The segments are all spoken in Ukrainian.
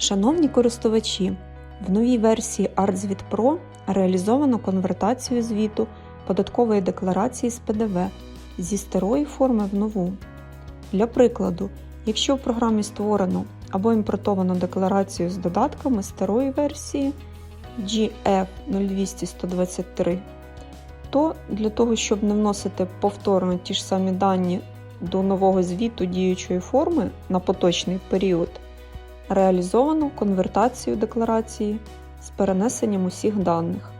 Шановні користувачі, в новій версії ArtZvit Pro реалізовано конвертацію звіту податкової декларації з ПДВ зі старої форми в нову. Для прикладу, якщо в програмі створено або імпортовано декларацію з додатками старої версії GF02123, то для того, щоб не вносити повторно ті ж самі дані до нового звіту діючої форми на поточний період, реалізовано конвертацію декларації з перенесенням усіх даних.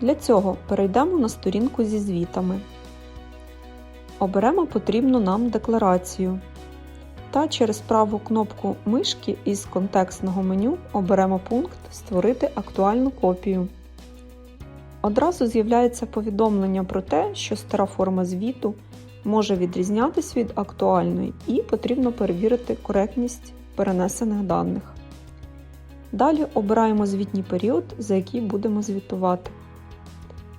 Для цього перейдемо на сторінку зі звітами. Оберемо потрібну нам декларацію та через праву кнопку мишки із контекстного меню оберемо пункт Створити актуальну копію. Одразу з'являється повідомлення про те, що стара форма звіту може відрізнятись від актуальної і потрібно перевірити коректність перенесених даних. Далі обираємо звітній період, за який будемо звітувати,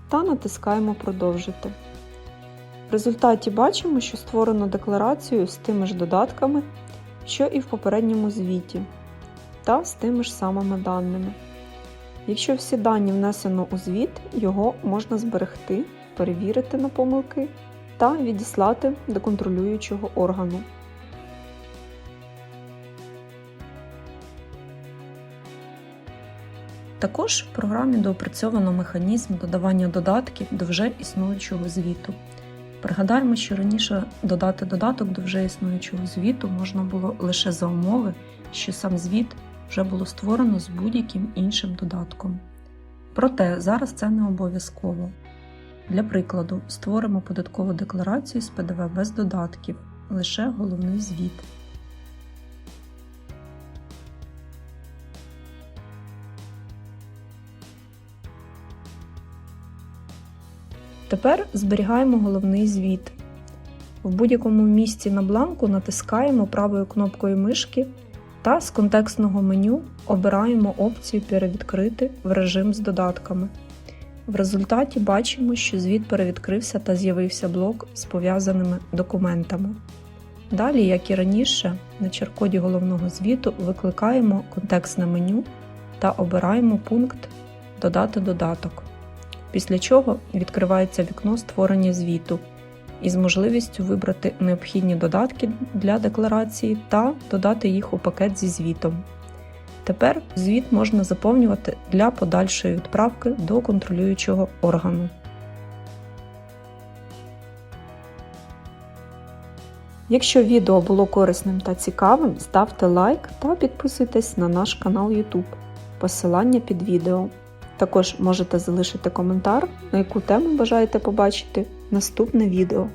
та натискаємо Продовжити. В результаті бачимо, що створено декларацію з тими ж додатками, що і в попередньому звіті, та з тими ж самими даними. Якщо всі дані внесено у звіт, його можна зберегти, перевірити на помилки та відіслати до контролюючого органу. Також в програмі доопрацьовано механізм додавання додатків до вже існуючого звіту. Пригадаємо, що раніше додати додаток до вже існуючого звіту можна було лише за умови, що сам звіт вже було створено з будь-яким іншим додатком. Проте зараз це не обов'язково. Для прикладу, створимо податкову декларацію з ПДВ без додатків, лише головний звіт. Тепер зберігаємо головний звіт. В будь-якому місці на бланку натискаємо правою кнопкою мишки та з контекстного меню обираємо опцію Перевідкрити в режим з додатками. В результаті бачимо, що звіт перевідкрився та з'явився блок з пов'язаними документами. Далі, як і раніше, на черкоді головного звіту викликаємо контекстне меню та обираємо пункт Додати додаток. Після чого відкривається вікно створення звіту із можливістю вибрати необхідні додатки для декларації та додати їх у пакет зі звітом. Тепер звіт можна заповнювати для подальшої відправки до контролюючого органу. Якщо відео було корисним та цікавим, ставте лайк та підписуйтесь на наш канал YouTube. Посилання під відео. Також можете залишити коментар, на яку тему бажаєте побачити наступне відео.